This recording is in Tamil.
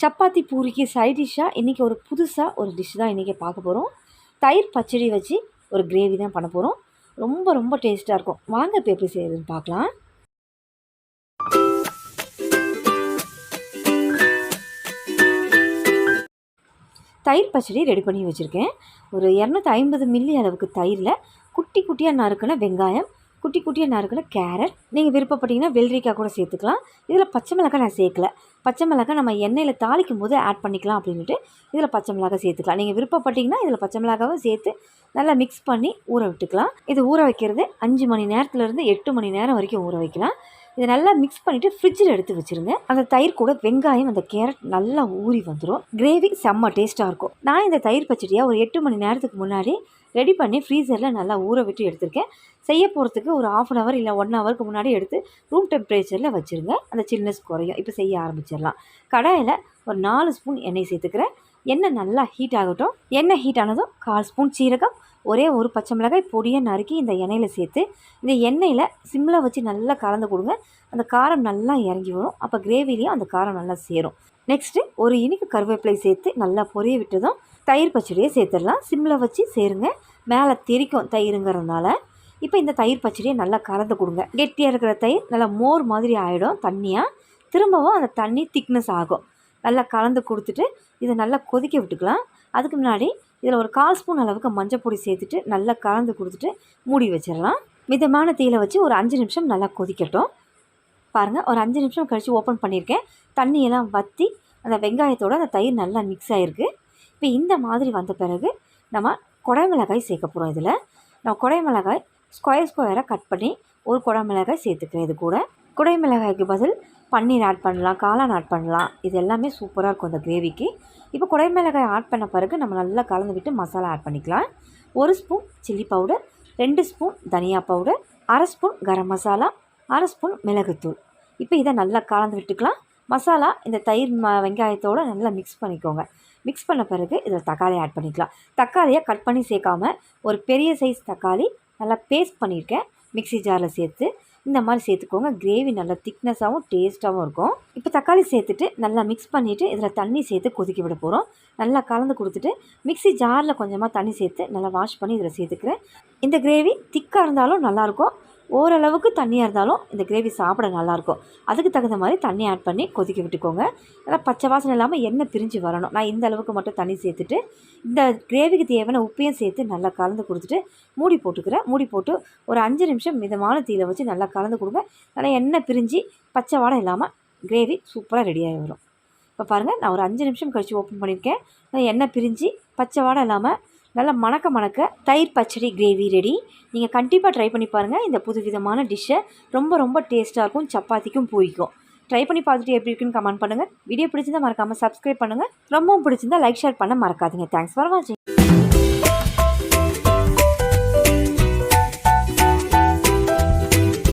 சப்பாத்தி பூரிக்கு சைட் டிஷ்ஷாக இன்றைக்கி ஒரு புதுசாக ஒரு டிஷ் தான் இன்றைக்கி பார்க்க போகிறோம் தயிர் பச்சடி வச்சு ஒரு கிரேவி தான் பண்ண போகிறோம் ரொம்ப ரொம்ப டேஸ்ட்டாக இருக்கும். வாங்க இப்போ எப்படி செய்யுதுன்னு பார்க்கலாம். தயிர் பச்சடி ரெடி பண்ணி வச்சுருக்கேன். ஒரு இரநூத்தி ஐம்பது மில்லி அளவுக்கு தயிரில் குட்டி குட்டியாக நறுக்கின வெங்காயம் குட்டி குட்டியாக நறுக்கின கேரட். நீங்கள் விருப்பப்பட்டீங்கன்னா வெள்ளரிக்காய் கூட சேர்த்துக்கலாம். இதில் பச்சை மிளகாய் நான் சேர்க்கல. பச்சை மிளகாய் நம்ம எண்ணெயில் தாளிக்கும் போது ஆட் பண்ணிக்கலாம் அப்படின்ட்டு இதில் பச்சை மிளகாய் சேர்த்துக்கலாம். நீங்கள் விருப்பப்பட்டீங்கன்னா இதில் பச்சை மிளகாவும் சேர்த்து நல்லா மிக்ஸ் பண்ணி ஊற விட்டுக்கலாம். இது ஊற வைக்கிறது அஞ்சு மணி நேரத்துலேருந்து எட்டு மணி நேரம் வரைக்கும் ஊற வைக்கலாம். இதை நல்லா மிக்ஸ் பண்ணிவிட்டு ஃப்ரிட்ஜில் எடுத்து வச்சுருங்க. அந்த தயிர் கூட வெங்காயம் அந்த கேரட் நல்லா ஊறி வந்துடும் கிரேவி செம்ம டேஸ்ட்டாக இருக்கும். நான் இந்த தயிர் பச்சடியாக ஒரு எட்டு மணி நேரத்துக்கு முன்னாடி ரெடி பண்ணி ஃப்ரீசரில் நல்லா ஊற விட்டு எடுத்திருக்கேன். செய்ய போகிறதுக்கு ஒரு ஆஃப் அன் ஹவர் இல்லை ஒன் ஹவருக்கு முன்னாடி எடுத்து ரூம் டெம்பரேச்சரில் வச்சுருங்க. அந்த சில்னஸ் குறையும். இப்போ செய்ய ஆரம்பிச்சிடலாம். கடாயில் ஒரு நாலு ஸ்பூன் எண்ணெய் சேர்த்துக்கிறேன். எண்ணெய் நல்லா ஹீட் ஆகட்டும். எண்ணெய் ஹீட் ஆனதும் கால் ஸ்பூன் சீரகம் ஒரே ஒரு பச்சை மிளகாய் பொடியை நறுக்கி இந்த எண்ணெயில் சேர்த்து இந்த எண்ணெயில் சிம்மில் வச்சு நல்லா கலந்து கொடுங்க. அந்த காரம் நல்லா இறங்கி வரும். அப்போ கிரேவிலையும் அந்த காரம் நல்லா சேரும். நெக்ஸ்ட்டு ஒரு இனிக்கு கருவேப்பிலை சேர்த்து நல்லா பொரிய விட்டதும் தயிர் பச்சடியை சேர்த்துடலாம். சிம்மில் வச்சு சேருங்க. மேலே தெரிக்கும் தயிருங்கிறதுனால. இப்போ இந்த தயிர் பச்சடியை நல்லா கலந்து கொடுங்க. கெட்டியாக இருக்கிற தயிர் நல்லா மோர் மாதிரி ஆகிடும் தண்ணியாக திரும்பவும் அந்த தண்ணி திக்னஸ் ஆகும். நல்லா கலந்து கொடுத்துட்டு இதை நல்லா கொதிக்க விட்டுக்கலாம். அதுக்கு முன்னாடி இதில் ஒரு கால் ஸ்பூன் அளவுக்கு மஞ்சள் பொடி சேர்த்துட்டு நல்லா கலந்து கொடுத்துட்டு மூடி வச்சிடலாம். மிதமான தீயில் வச்சு ஒரு அஞ்சு நிமிஷம் நல்லா கொதிக்கட்டும். பாருங்கள் ஒரு அஞ்சு நிமிஷம் கழித்து ஓப்பன் பண்ணியிருக்கேன் தண்ணியெல்லாம் வற்றி அந்த வெங்காயத்தோடு அந்த தயிர் நல்லா மிக்ஸ் ஆகிருக்கு இப்போ இந்த மாதிரி வந்த பிறகு நம்ம குடமிளகாய் சேர்க்க போகிறோம் இதில். நான் குடமிளகாய் ஸ்கொயர் ஸ்கொயராக கட் பண்ணி ஒரு குடமிளகாய் சேர்த்துக்கிறேன் இது கூட. குடைமிளகாய்க்கு பதில் பன்னீர் ஆட் பண்ணலாம் காளான் ஆட் பண்ணலாம். இது எல்லாமே சூப்பராக இருக்கும் அந்த கிரேவிக்கு இப்போ குடைமிளகாய் ஆட் பண்ண பிறகு நம்ம நல்லா கலந்து விட்டு மசாலா ஆட் பண்ணிக்கலாம். ஒரு ஸ்பூன் சில்லி பவுடர் ரெண்டு ஸ்பூன் தனியா பவுடர் அரை ஸ்பூன் கரம் மசாலா அரை ஸ்பூன் மிளகுத்தூள். இப்போ இதை நல்லா கலந்து விட்டுக்கலாம். மசாலா இந்த தயிர் ம வெங்காயத்தோடு நல்லா மிக்ஸ் பண்ணிக்கோங்க. மிக்ஸ் பண்ண பிறகு இதில் தக்காளி ஆட் பண்ணிக்கலாம். தக்காளியை கட் பண்ணி சேர்க்காம ஒரு பெரிய சைஸ் தக்காளி நல்லா பேஸ்ட் பண்ணியிருக்கேன். மிக்ஸி ஜாரில் சேர்த்து இந்த மாதிரி சேர்த்துக்கோங்க. கிரேவி நல்லா திக்னஸாகவும் டேஸ்ட்டாகவும் இருக்கும். இப்போ தக்காளி சேர்த்துட்டு நல்லா மிக்ஸ் பண்ணிவிட்டு இதில் தண்ணி சேர்த்து கொதிக்க விட போகிறோம் நல்லா கலந்து கொடுத்துட்டு மிக்ஸி ஜாரில் கொஞ்சமாக தண்ணி சேர்த்து நல்லா வாஷ் பண்ணி இதில் சேர்த்துக்கிறேன். இந்த கிரேவி திக்காக இருந்தாலும் நல்லாயிருக்கும் ஓரளவுக்கு தண்ணியாக இருந்தாலும் இந்த கிரேவி சாப்பிட நல்லாயிருக்கும். அதுக்கு தகுந்த மாதிரி தண்ணி ஆட் பண்ணி கொதிக்க விட்டுக்கோங்க. நல்லா பச்சை வாசனை இல்லாமல் எண்ணெய் பிரிஞ்சு வரணும். நான் இந்த அளவுக்கு மட்டும் தண்ணி சேர்த்துட்டு இந்த கிரேவிக்கு தேவையான உப்பையும் சேர்த்து நல்லா கலந்து கொடுத்துட்டு மூடி போட்டுக்கிறேன். மூடி போட்டு ஒரு அஞ்சு நிமிஷம் மிதமான தீயில் வச்சு நல்லா கலந்து கொடுங்க. நல்லா எண்ணெய் பிரிஞ்சு பச்சை வாடை இல்லாமல் கிரேவி சூப்பராக ரெடியாகி வரும். இப்போ பாருங்கள் நான் ஒரு அஞ்சு நிமிஷம் கழித்து ஓப்பன் பண்ணியிருக்கேன். எண்ணெய் பிரிஞ்சு பச்சை வாடை இல்லாமல் நல்லா மணக்க மணக்க தயிர் பச்சடி கிரேவி ரெடி நீங்கள் கண்டிப்பாக ட்ரை பண்ணி பாருங்கள் இந்த புது விதமான டிஷ்ஷை ரொம்ப ரொம்ப டேஸ்ட்டாக இருக்கும். சப்பாத்திக்கும் பூரிக்கும் ட்ரை பண்ணி பார்த்துட்டு எப்படி இருக்குன்னு கமெண்ட் பண்ணுங்கள் வீடியோ பிடிச்சிருந்தால் மறக்காமல் சப்ஸ்கிரைப் பண்ணுங்கள் ரொம்பவும் பிடிச்சிருந்தா லைக் ஷேர் பண்ண மறக்காதீங்க. தேங்க்ஸ் ஃபார் வாட்சிங்